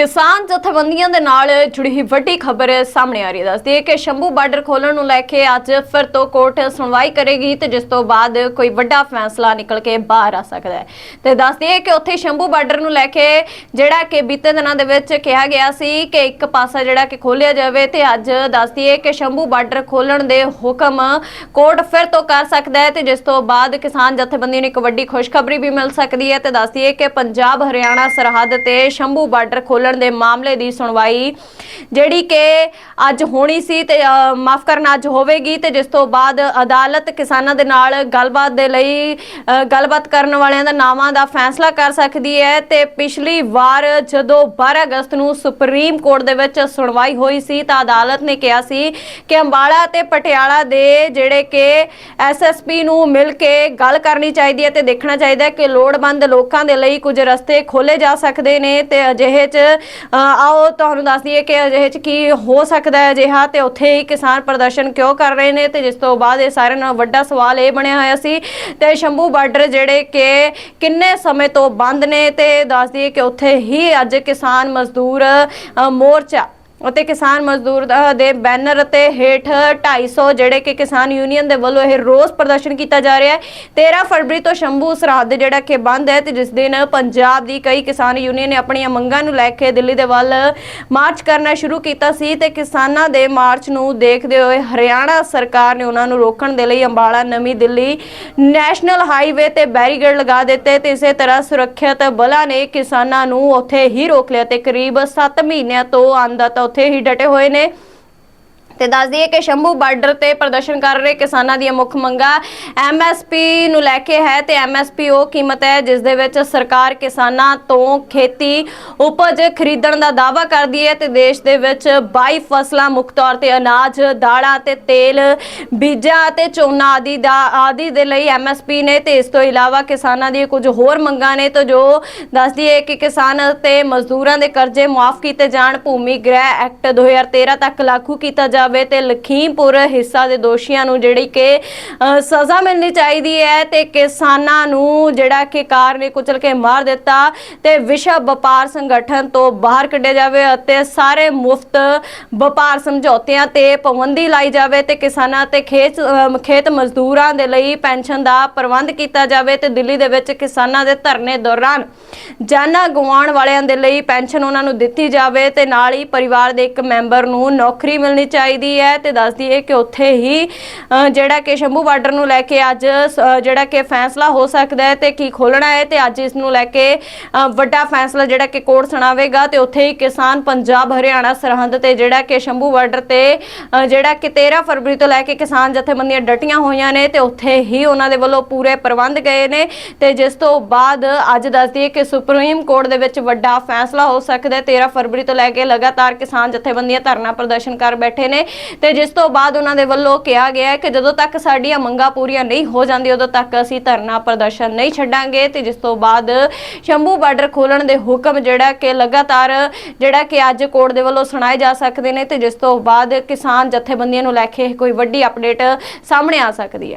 ਕਿਸਾਨ ਜਥੇਬੰਦੀਆਂ ਦੇ ਨਾਲ ਜੁੜੀ ਹੀ ਵੱਡੀ ਖਬਰ ਸਾਹਮਣੇ ਆ ਰਹੀ ਹੈ। ਦੱਸਦੀ ਹੈ ਕਿ ਸ਼ੰਭੂ ਬਾਰਡਰ ਖੋਲਣ ਨੂੰ ਲੈ ਕੇ ਅੱਜ ਫਿਰ ਤੋਂ ਕੋਰਟ ਸੁਣਵਾਈ ਕਰੇਗੀ ਤੇ ਜਿਸ ਤੋਂ ਬਾਅਦ ਕੋਈ ਵੱਡਾ ਫੈਸਲਾ ਨਿਕਲ ਕੇ ਬਾਹਰ ਆ ਸਕਦਾ ਹੈ। ਤੇ ਦੱਸਦੀ ਹੈ ਕਿ ਉੱਥੇ ਸ਼ੰਭੂ ਬਾਰਡਰ ਨੂੰ ਲੈ ਕੇ ਜਿਹੜਾ ਕਿ ਬੀਤੇ ਦਿਨਾਂ ਦੇ ਵਿੱਚ ਕਿਹਾ ਗਿਆ ਸੀ ਕਿ ਇੱਕ ਪਾਸਾ ਜਿਹੜਾ ਕਿ ਖੋਲਿਆ ਜਾਵੇ ਤੇ ਅੱਜ ਦੱਸਦੀ ਹੈ ਕਿ ਸ਼ੰਭੂ ਬਾਰਡਰ ਖੋਲਣ ਦੇ ਹੁਕਮ ਕੋਰਟ ਫਿਰ ਤੋਂ ਕਰ ਸਕਦਾ ਹੈ ਤੇ ਜਿਸ ਤੋਂ ਬਾਅਦ ਕਿਸਾਨ ਜਥੇਬੰਦੀਆਂ ਨੂੰ ਇੱਕ ਵੱਡੀ ਖੁਸ਼ਖਬਰੀ ਵੀ ਮਿਲ ਸਕਦੀ ਹੈ। ਤੇ ਦੱਸਦੀ ਹੈ ਕਿ ਪੰਜਾਬ, ਹਰਿਆਣਾ, ਸਰਹੱਦ ਤੇ ਸ਼ੰਭੂ ਬਾਰਡਰ ਖੋਲਣ ਦੇ ਮਾਮਲੇ ਦੀ ਸੁਣਵਾਈ ਜਿਹੜੀ ਕਿ ਅੱਜ ਹੋਣੀ ਸੀ ਤੇ ਮਾਫ ਕਰਨਾ ਅੱਜ ਹੋਵੇਗੀ ਤੇ ਜਿਸ ਤੋਂ ਬਾਅਦ ਅਦਾਲਤ ਕਿਸਾਨਾਂ ਦੇ ਨਾਲ ਗੱਲਬਾਤ ਦੇ ਲਈ ਗੱਲਬਾਤ ਕਰਨ ਵਾਲਿਆਂ ਦਾ ਨਾਵਾਂ ਦਾ ਫੈਸਲਾ ਕਰ ਸਕਦੀ ਹੈ ਤੇ ਪਿਛਲੀ ਵਾਰ ਜਦੋਂ 12 ਅਗਸਤ ਨੂੰ ਸੁਪਰੀਮ ਕੋਰਟ ਦੇ ਵਿੱਚ ਸੁਣਵਾਈ ਹੋਈ ਸੀ ਤਾਂ ਅਦਾਲਤ ਨੇ ਕਿਹਾ ਸੀ ਕਿ ਅੰਬਾਲਾ ਤੇ ਪਟਿਆਲਾ ਦੇ ਜਿਹੜੇ ਕਿ ਐਸਐਸਪੀ ਨੂੰ ਮਿਲ ਕੇ ਗੱਲ ਕਰਨੀ ਚਾਹੀਦੀ ਹੈ ਤੇ ਦੇਖਣਾ ਚਾਹੀਦਾ ਹੈ ਕਿ ਲੋੜਵੰਦ ਲੋਕਾਂ ਦੇ ਲਈ ਕੁਝ ਰਸਤੇ ਖੋਲੇ ਜਾ ਸਕਦੇ ਨੇ ਤੇ ਅਜਿਹੇ 'ਚ ਆਓ ਤੁਹਾਨੂੰ ਦੱਸ ਦਈਏ ਕਿ ਅਜਿਹੇ 'ਚ ਕੀ ਹੋ ਸਕਦਾ ਹੈ ਅਜਿਹਾ ਤੇ ਉੱਥੇ ਹੀ ਕਿਸਾਨ ਪ੍ਰਦਰਸ਼ਨ ਕਿਉਂ ਕਰ ਰਹੇ ਨੇ ਤੇ ਜਿਸ ਤੋਂ ਬਾਅਦ ਇਹ ਸਾਰਿਆਂ ਨਾਲ ਵੱਡਾ ਸਵਾਲ ਇਹ ਬਣਿਆ ਹੋਇਆ ਸੀ। ਤੇ ਸ਼ੰਭੂ ਬਾਰਡਰ ਜਿਹੜੇ ਕਿ ਕਿੰਨੇ ਸਮੇਂ ਤੋਂ ਬੰਦ ਨੇ ਤੇ ਦੱਸ ਦਈਏ ਕਿ ਉੱਥੇ ਹੀ ਅੱਜ ਕਿਸਾਨ ਮਜ਼ਦੂਰ ਮੋਰਚਾ ਅਤੇ ਕਿਸਾਨ ਮਜ਼ਦੂਰ ਦੇ ਬੈਨਰ ਅਤੇ ਹੇਠ 250 ਜਿਹੜੇ ਕਿ ਕਿਸਾਨ ਯੂਨੀਅਨ ਦੇ ਵੱਲੋਂ ਇਹ ਰੋਸ ਪ੍ਰਦਰਸ਼ਨ ਕੀਤਾ ਜਾ ਰਿਹਾ ਹੈ। 13 ਫਰਵਰੀ ਤੋਂ ਸ਼ੰਭੂ ਸਰਹੱਦ ਜਿਹੜਾ ਕਿ ਬੰਦ ਹੈ ਤੇ ਜਿਸ ਦਿਨ ਪੰਜਾਬ ਦੀ ਕਈ ਕਿਸਾਨ ਯੂਨੀਅਨ ਨੇ ਆਪਣੀਆਂ ਮੰਗਾਂ ਨੂੰ ਲੈ ਕੇ ਦਿੱਲੀ ਦੇ ਵੱਲ ਮਾਰਚ ਕਰਨਾ ਸ਼ੁਰੂ ਕੀਤਾ ਸੀ ਤੇ ਕਿਸਾਨਾਂ ਦੇ ਮਾਰਚ ਨੂੰ ਦੇਖਦੇ ਹੋਏ ਹਰਿਆਣਾ ਸਰਕਾਰ ਨੇ ਉਹਨਾਂ ਨੂੰ ਰੋਕਣ ਦੇ ਲਈ ਅੰਬਾਲਾ, ਨਵੀਂ ਦਿੱਲੀ ਨੈਸ਼ਨਲ ਹਾਈਵੇ ਤੇ ਬੈਰੀਗੇਡ ਲਗਾ ਦਿੱਤੇ ਤੇ ਇਸੇ ਤਰ੍ਹਾਂ ਸੁਰੱਖਿਅਤ ਬਲਾਂ ਨੇ ਕਿਸਾਨਾਂ ਨੂੰ ਉੱਥੇ ਹੀ ਰੋਕ ਲਿਆ ਤੇ ਕਰੀਬ 7 ਮਹੀਨਿਆਂ ਤੋਂ ਅੰਦਾ ਉੱਥੇ ਹੀ ਡਟੇ ਹੋਏ ਨੇ। ਤੇ ਦੱਸ ਦਈਏ ਕਿ ਸ਼ੰਭੂ ਬਾਰਡਰ ਤੇ ਪ੍ਰਦਰਸ਼ਨ ਕਰ ਰਹੇ ਕਿਸਾਨਾਂ ਦੀਆਂ ਮੁੱਖ ਮੰਗਾਂ ਐਮਐਸਪੀ ਨੂੰ ਲੈ ਕੇ ਹੈ ਤੇ ਐਮਐਸਪੀ ਉਹ ਕੀਮਤ ਹੈ ਜਿਸ ਦੇ ਵਿੱਚ ਸਰਕਾਰ ਕਿਸਾਨਾਂ ਤੋਂ ਖੇਤੀ ਉਪਜ ਖਰੀਦਣ ਦਾ ਦਾਅਵਾ ਕਰਦੀ ਹੈ ਤੇ ਦੇਸ਼ ਦੇ ਵਿੱਚ 22 ਫਸਲਾਂ ਮੁੱਖ ਤੌਰ ਤੇ ਅਨਾਜ, ਦਾਲਾਂ ਤੇ ਤੇਲ, ਬੀਜਾਂ ਅਤੇ ਝੋਨਾ ਆਦਿ ਦਾ ਆਦਿ ਦੇ ਲਈ ਐਮਐਸਪੀ ਨੇ ਤੇ ਇਸ ਤੋਂ ਇਲਾਵਾ ਕਿਸਾਨਾਂ ਦੀਆਂ ਕੁਝ ਹੋਰ ਮੰਗਾਂ ਨੇ ਤਾਂ ਜੋ ਦੱਸਦੀ ਹੈ ਕਿ ਕਿਸਾਨ ਤੇ ਮਜ਼ਦੂਰਾਂ ਦੇ ਕਰਜ਼ੇ ਮਾਫ ਕੀਤੇ ਜਾਣ, ਭੂਮੀ ਗ੍ਰਹਿ ਐਕਟ 2013 ਤੱਕ ਲਾਗੂ ਕੀਤਾ ਜਾਵੇ। ਤੇ ਲਖੀਮਪੁਰ ਹਿੱਸਾ ਦੇ ਦੋਸ਼ੀਆਂ ਨੂੰ ਜਿਹੜੀ ਕਿ ਸਜ਼ਾ ਮਿਲਣੀ ਚਾਹੀਦੀ ਹੈ ਤੇ ਕਿਸਾਨਾਂ ਨੂੰ ਜਿਹੜਾ ਕਿ ਕਾਰ ਨੇ ਕੁਚਲ ਕੇ ਮਾਰ ਦਿੱਤਾ ਤੇ ਵਿਸ਼ਵ ਵਪਾਰ ਸੰਗਠਨ ਤੋਂ ਬਾਹਰ ਕੱਢਿਆ ਜਾਵੇ ਅਤੇ ਸਾਰੇ ਮੁਫਤ ਵਪਾਰ ਸਮਝੌਤਿਆਂ ਤੇ ਪਾਬੰਦੀ ਲਾਈ ਜਾਵੇ ਤੇ ਕਿਸਾਨਾਂ ਤੇ ਖੇਤ ਖੇਤ ਮਜ਼ਦੂਰਾਂ ਦੇ ਲਈ ਪੈਨਸ਼ਨ ਦਾ ਪ੍ਰਬੰਧ ਕੀਤਾ ਜਾਵੇ ਤੇ ਦਿੱਲੀ ਦੇ ਵਿੱਚ ਕਿਸਾਨਾਂ ਦੇ ਧਰਨੇ ਦੌਰਾਨ ਜਾਨਾਂ ਗਵਾਉਣ ਵਾਲਿਆਂ ਦੇ ਲਈ ਪੈਨਸ਼ਨ ਉਹਨਾਂ ਨੂੰ ਦਿੱਤੀ ਜਾਵੇ ਤੇ ਨਾਲ ਹੀ ਪਰਿਵਾਰ ਦੇ ਇੱਕ ਮੈਂਬਰ ਨੂੰ ਨੌਕਰੀ ਮਿਲਣੀ ਚਾਹੀਦੀ ਹੈ ਤੇ ਦੱਸਦੀ ਹੈ ਕਿ ਉੱਥੇ ਹੀ ਜਿਹੜਾ ਕਿ ਸ਼ੰਭੂ ਬਾਰਡਰ ਨੂੰ ਲੈ ਕੇ ਅੱਜ ਜਿਹੜਾ ਕਿ ਫੈਸਲਾ ਹੋ ਸਕਦਾ ਹੈ ਤੇ ਕੀ ਖੋਲਣਾ ਹੈ ਤੇ ਅੱਜ ਇਸ ਨੂੰ ਲੈ ਕੇ ਵੱਡਾ ਫੈਸਲਾ ਜਿਹੜਾ ਕਿ ਕੋਰਟ ਸੁਣਾਵੇਗਾ ਤੇ ਉੱਥੇ ਹੀ ਕਿਸਾਨ ਪੰਜਾਬ, ਹਰਿਆਣਾ, ਸਰਹੰਦ ਤੇ ਜਿਹੜਾ ਕਿ ਸ਼ੰਭੂ ਬਾਰਡਰ ਤੇ ਜਿਹੜਾ ਕਿ 13 ਫਰਵਰੀ ਤੋਂ ਲੈ ਕੇ ਕਿਸਾਨ ਜਥੇਬੰਦੀਆਂ ਡਟੀਆਂ ਹੋਈਆਂ ਨੇ ਤੇ ਉੱਥੇ ਹੀ ਉਹਨਾਂ ਦੇ ਵੱਲੋਂ ਪੂਰੇ ਪ੍ਰਬੰਧ ਗਏ ਨੇ ਤੇ ਜਿਸ ਤੋਂ ਬਾਅਦ ਅੱਜ ਦੱਸਦੀ ਹੈ ਕਿ ਸੁਪਰੀਮ ਕੋਰਟ ਦੇ ਵਿੱਚ ਵੱਡਾ ਫੈਸਲਾ ਹੋ ਸਕਦਾ ਹੈ। 13 ਫਰਵਰੀ ਤੋਂ ਲੈ ਕੇ ਲਗਾਤਾਰ ਕਿਸਾਨ ਜਥੇਬੰਦੀਆਂ ਧਰਨਾ ਪ੍ਰਦਰਸ਼ਨ ਕਰ ਬੈਠੇ ਨੇ ਤੇ ਜਿਸ ਤੋਂ ਬਾਅਦ ਉਹਨਾਂ ਦੇ ਵੱਲੋਂ ਕਿਹਾ ਗਿਆ ਕਿ ਜਦੋਂ ਤੱਕ ਸਾਡੀਆਂ ਮੰਗਾਂ ਪੂਰੀਆਂ ਨਹੀਂ ਹੋ ਜਾਂਦੀਆਂ, ਉਦੋਂ ਤੱਕ ਅਸੀਂ ਧਰਨਾ ਪ੍ਰਦਰਸ਼ਨ ਨਹੀਂ ਛੱਡਾਂਗੇ। ਤੇ ਜਿਸ ਤੋਂ ਬਾਅਦ ਸ਼ੰਭੂ ਬਾਰਡਰ ਖੋਲਣ ਦੇ ਹੁਕਮ ਜਿਹੜਾ ਕਿ ਲਗਾਤਾਰ ਜਿਹੜਾ ਕਿ ਅੱਜ ਕੋਰਟ ਦੇ ਵੱਲੋਂ ਸੁਣਾਏ ਜਾ ਸਕਦੇ ਨੇ ਤੇ ਜਿਸ ਤੋਂ ਬਾਅਦ ਕਿਸਾਨ ਜਥੇਬੰਦੀਆਂ ਨੂੰ ਲੈ ਕੇ ਕੋਈ ਵੱਡੀ ਅਪਡੇਟ ਸਾਹਮਣੇ ਆ ਸਕਦੀ ਹੈ।